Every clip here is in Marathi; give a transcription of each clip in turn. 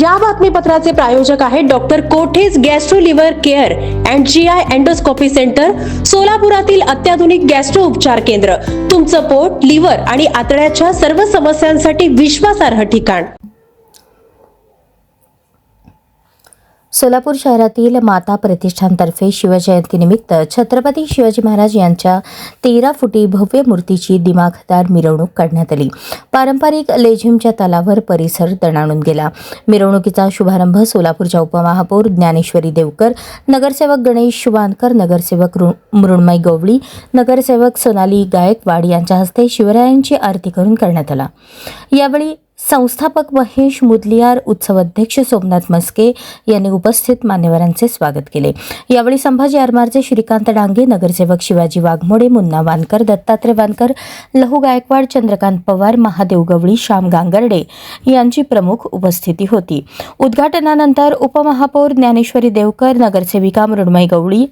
या बातमीपत्राचे प्रायोजक आहेत doctor Kothej gastro liver care and G I endoscopy centre सोलापुरातील अत्याधुनिक गॅस्ट्रो उपचार केंद्र. तुमचं पोट लिव्हर आणि आतड्याच्या सर्व समस्यांसाठी विश्वासार्ह ठिकाण. सोलापूर शहरातील माता प्रतिष्ठानतर्फे शिवजयंतीनिमित्त छत्रपती शिवाजी महाराज यांच्या तेरा फुटी भव्य मूर्तीची दिमाखदार मिरवणूक काढण्यात आली. पारंपरिक लेझिमच्या तलावर परिसर दणाणून गेला. मिरवणुकीचा शुभारंभ सोलापूरच्या उपमहापौर ज्ञानेश्वरी देवकर नगरसेवक गणेश शुभानकर नगरसेवक मृण्मय गवळी नगरसेवक सोनाली गायकवाड यांच्या हस्ते शिवरायांची आरती करून करण्यात आला. यावेळी संस्थापक महेश मुदलियार उत्सव अध्यक्ष सोमनाथ मस्के यांनी उपस्थित मान्यवरांचे स्वागत केले. यावेळी संभाजी आरमारचे श्रीकांत डांगे नगरसेवक शिवाजी वाघमोडे मुन्ना वानकर दत्तात्रय वानकर लहू गायकवाड चंद्रकांत पवार महादेव गवळी श्याम गांगर्डे यांची प्रमुख उपस्थिती होती. उद्घाटनानंतर उपमहापौर ज्ञानेश्वरी देवकर नगरसेविका मृण्मयी गवळी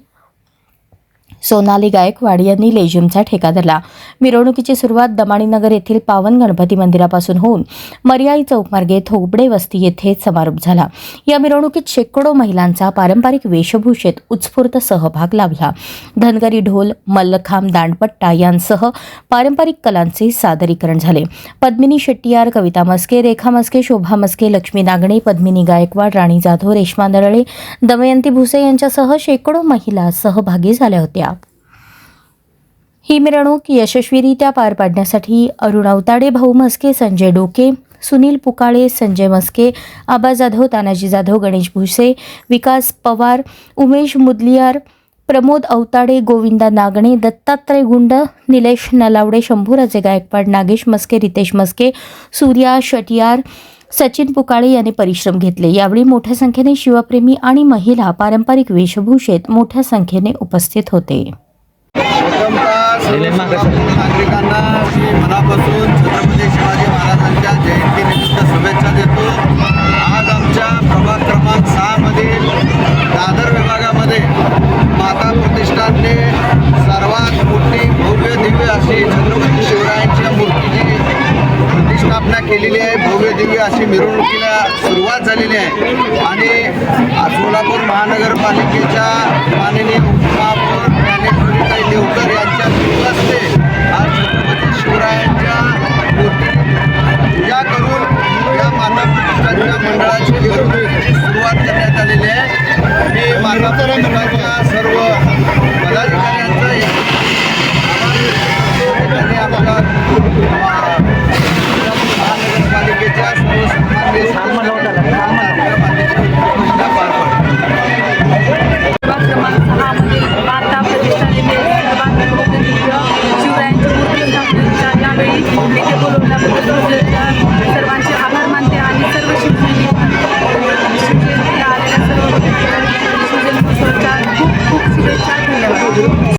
सोनाली गायकवाड यांनी लेझिमचा ठेका धरला. मिरवणुकीची सुरुवात दमाणीनगर येथील पावन गणपती मंदिरापासून होऊन मर्याई चौकमार्गे थोबडे वस्ती येथे समारोप झाला. या मिरवणुकीत शेकडो महिलांचा पारंपरिक वेशभूषेत उत्स्फूर्त सहभाग लाभला. धनगरी ढोल मल्लखांब दांडपट्टा यांसह पारंपरिक कलांचे सादरीकरण झाले. पद्मिनी शेट्टीयार कविता मस्के रेखा मस्के शोभा मस्के लक्ष्मी नागणे पद्मिनी गायकवाड राणी जाधव रेश्मा नरळे दमयंती भुसे यांच्यासह शेकडो महिला सहभागी झाल्या होत्या. ही मिरवणूक यशस्वीरित्या पार पाडण्यासाठी अरुण अवताडे भाऊ म्हस्के संजय डोके सुनील पुकाळे संजय मस्के आबा जाधव तानाजी जाधव गणेश भुसे विकास पवार उमेश मुदलियार प्रमोद अवताडे गोविंदा नागणे दत्तात्रय गुंड निलेश नलावडे शंभूराजे गायकवाड नागेश मस्के रितेश मस्के सूर्या शटियार सचिन पुकाळे यांनी परिश्रम घेतले. यावेळी मोठ्या संख्येने शिवप्रेमी आणि महिला पारंपरिक वेशभूषेत मोठ्या संख्येने उपस्थित होते. नागरिकांना मी मनापासून छत्रपती शिवाजी महाराजांच्या जयंतीनिमित्त शुभेच्छा देतो. आज आमच्या प्रभाग क्रमांक सहामधील दादर विभागामध्ये माता प्रतिष्ठानने सर्वात मोठी भव्य दिव्य अशी छत्रपती शिवरायांच्या मूर्तीची प्रतिष्ठापना केलेली आहे. भव्य दिव्य अशी मिरवणुकीला सुरुवात झालेली आहे. आणि आज सोलापूर महानगरपालिकेच्या माननीय उपमहापौर ज्ञानेश्वरीताई देवकर यांच्या हस्ते आज छत्रपती शिवरायांच्या पूजा करून या माता प्रतिष्ठानच्या मंडळाची सुरुवात करण्यात आलेली आहे. मी माता